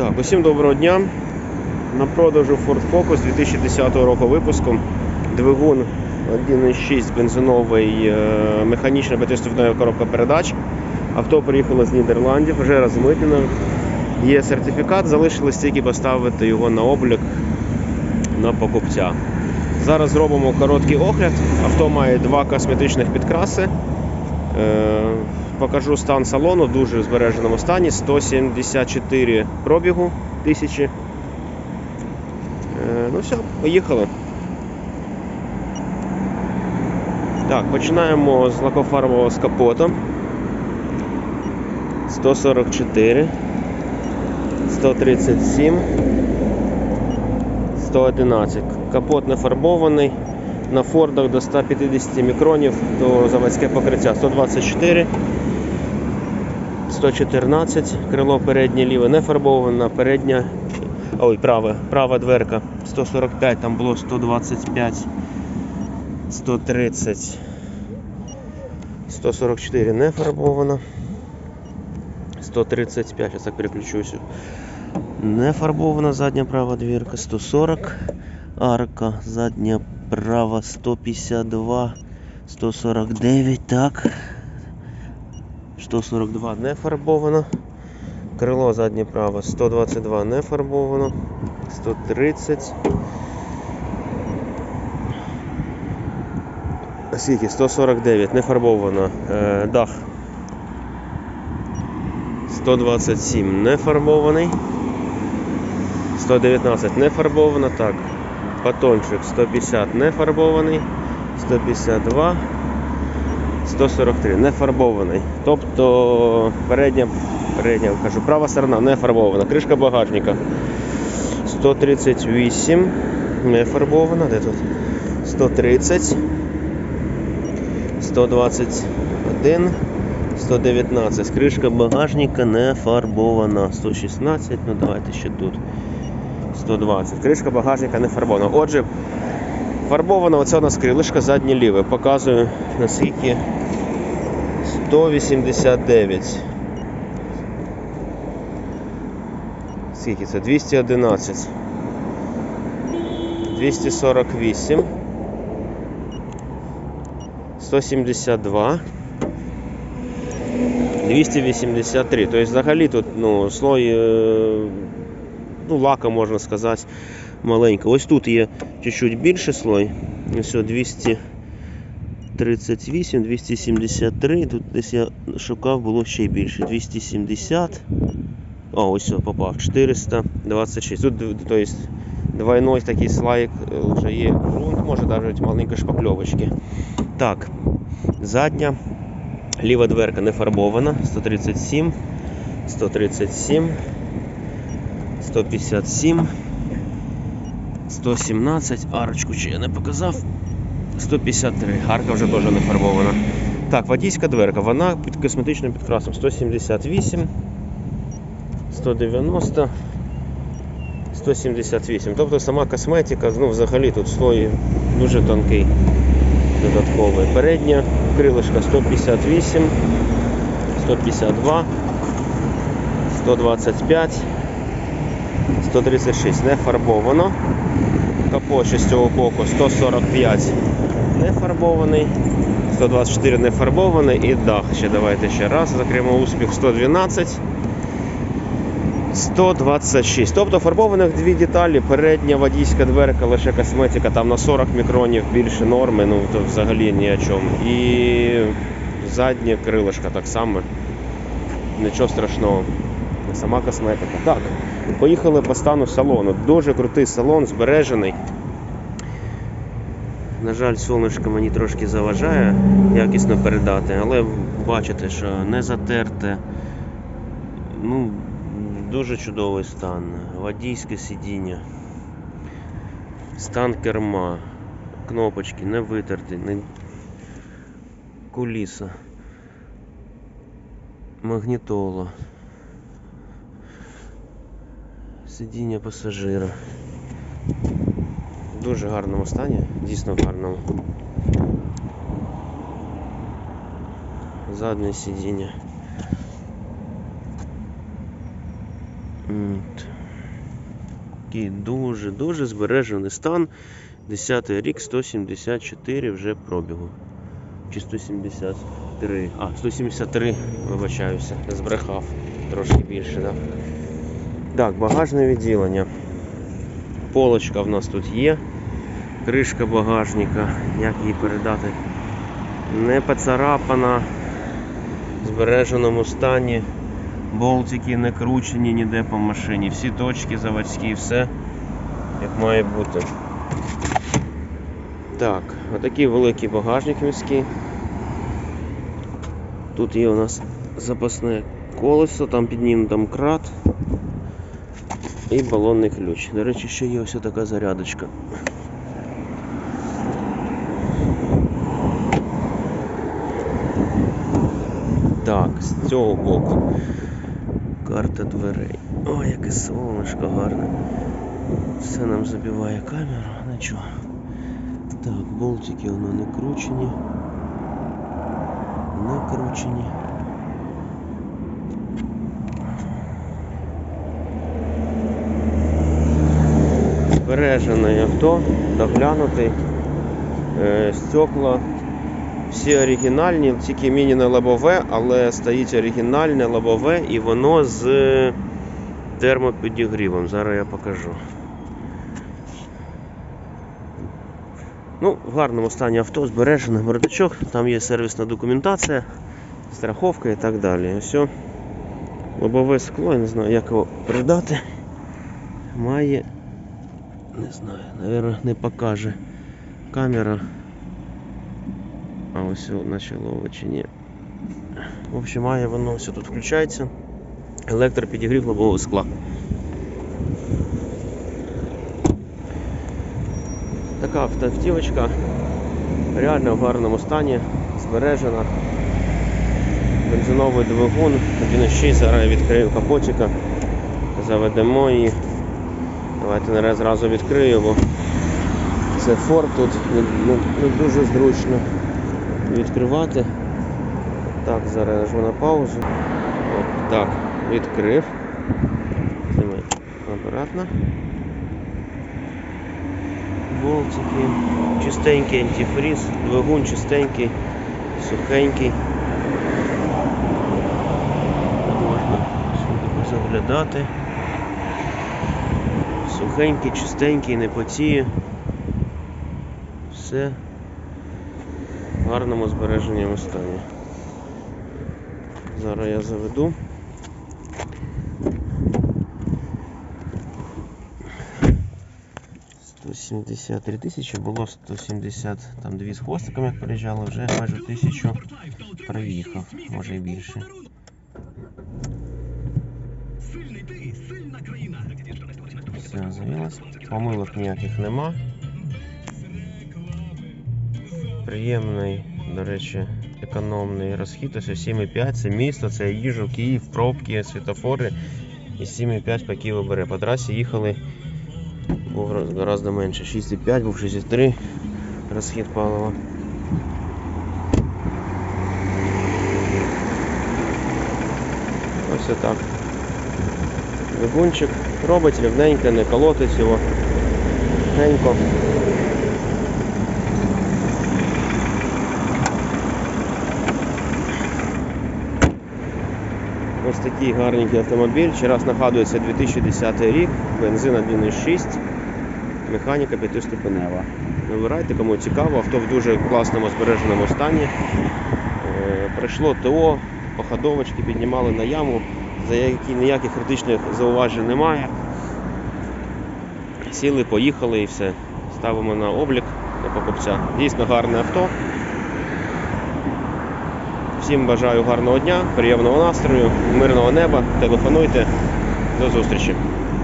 Так, усім доброго дня. На продажу Ford Focus 2010 року випуску. Двигун 1.6 бензиновий, е, механічна безступнева коробка передач. Авто приїхало з Нідерландів, вже розмитнено. Є сертифікат, залишилось тільки поставити його на облік на покупця. Зараз зробимо короткий огляд. Авто має два косметичних підкраси. Покажу стан салону в дуже збереженому стані. 174 пробігу тисячі. Е, Ну все, поїхали. Так, починаємо з лакофарбового з капотом. 144, 137, 111. Капот не фарбований. На фордах до 150 мікронів то заводське покриття 124, 114, крило переднє ліве не фарбоване, передня, ой, праве, права дверка 145, там було 125, 130, 144 не фарбовано, 135, зараз так переключуся. Не фарбована задня права двірка, 140, арка, задня права 152, 149, так. 142 не фарбовано. Крило заднє право 122 не фарбовано. 130. Скільки? 149 не фарбовано. Е, дах 127 не фарбований. 119 не фарбовано. Так. Батончик 150 не фарбований. 152. 143 не фарбований. Тобто передня, передня кажу, права сторона не фарбована. Кришка багажника 138 не фарбована. Де тут? 130, 121, 119. Кришка багажника не фарбована. 116, ну давайте ще тут. 120. Кришка багажника не фарбована. Отже, фарбована оця у нас крилишка заднє ліве. Показую наскільки 189. Скільки це? 211. 248. 172. 283. Тобто взагалі тут ну, слой е, ну, лака, можна сказати, Маленька. Ось тут є чуть-чуть більший слой. Ось 238, 273. Тут десь я шукав, було ще більше. 270. О, ось попав. 426. Тут тобто, двойной такий слайк е, вже є ґрунт, може навіть маленькі шпакльовочки. Так, задня. Ліва дверка не фарбована. 137, 137. 157, 117, арочку чи я не показав. 153. Арка вже теж не фарбована. Так, водійська дверка, вона під косметичним підкрасом 178, 190, 178. Тобто сама косметика, ну взагалі тут слой дуже тонкий, додатковий. Передня крилишка 158, 152, 125. 136 не фарбовано. Капот ще з цього боку 145 не фарбований. 124 не фарбований і дах. Ще давайте ще раз. Закриємо успіх 112. 126. Тобто фарбованих дві деталі, передня водійська дверка, лише косметика, там на 40 мікронів більше норми, ну то взагалі ні о чому. І заднє крилишко так само. Нічого страшного. Сама косметика. Так, поїхали по стану салону. Дуже крутий салон, збережений. На жаль, сонечко мені трошки заважає якісно передати, але бачите, що не затерте. Ну, дуже чудовий стан. Водійське сидіння. Стан керма. Кнопочки не витерті, не куліса. Магнітола. Сидіння пасажира. В дуже гарному стані, дійсно гарному. Заднє сидіння. Такий дуже-дуже збережений стан. 10 рік, 174 вже пробігу. Чи 173. А, 173, вибачаюся, збрехав. Трошки більше, так. Да? Так, багажне відділення. Полочка в нас тут є. Кришка багажника. Як її передати? Не поцарапана. В збереженому стані. Болтики не кручені ніде по машині. Всі точки заводські, все як має бути. Так, отакий великий багажник міський. Тут є у нас запасне колесо, там під ним там крат і балонний ключ. До речі, ще є ось така зарядочка. Так, з цього боку карта дверей. Ой, яке сонечко гарне. Все нам забиває камеру, нічого. Так, болтики воно не кручені. Не кручені. Збережене авто, доглянутий. Е, стекла всі оригінальні, тільки мініне лобове, але стоїть оригінальне лобове і воно з термопідігрівом. Зараз я покажу. Ну, в гарному стані авто, збережений бардачок, там є сервісна документація, страховка і так далі. Все. Лобове скло, я не знаю, як його передати. Має. Не знаю, навірно, не покаже камера. А ось почало чи ні. В общем, має воно все тут включається. Електропідігрів лобового скла. Така автівочка реально в гарному стані, збережена. Бензиновий двигун 1.6, зараз відкрию капотика, заведемо її. Давайте наразі зразу відкрию, бо це форт тут не, не, не дуже зручно відкривати. Так, зараз нажму на паузу. От, так, відкрив. Знімай обратно. Болтики, чистенький антифриз, двигун чистенький, сухенький. Можна сюди заглядати. Сухенький, чистенький, не потіє. Все в гарному збереженому стані. Зараз я заведу. Сімдесят три тисячі, було 172 з хвостиком, як приїжджало, вже майже тисячу проїхав, може і більше. Все, завелось. Помилок ніяких нема. Приємний, до речі, економний розхід. Ось 7,5 це місто, це їжу, Київ, пробки, світофори. І 7,5 по Києву бере. По трасі їхали був гораздо менше. 6,5, був 6,3 розхід палива. Ось так. Двигунчик робить рівненько, не колотить його. Тихенько. Ось такий гарненький автомобіль. Ще раз нагадується 2010 рік, бензин 1.6, механіка п'ятиступенева. Вибирайте, кому цікаво, авто в дуже класному збереженому стані. Е, Пройшло ТО, походовочки піднімали на яму, за які ніяких критичних зауважень немає. Сіли, поїхали і все. Ставимо на облік на покупця. Дійсно гарне авто. Всім бажаю гарного дня, приємного настрою, мирного неба. Телефонуйте. До зустрічі.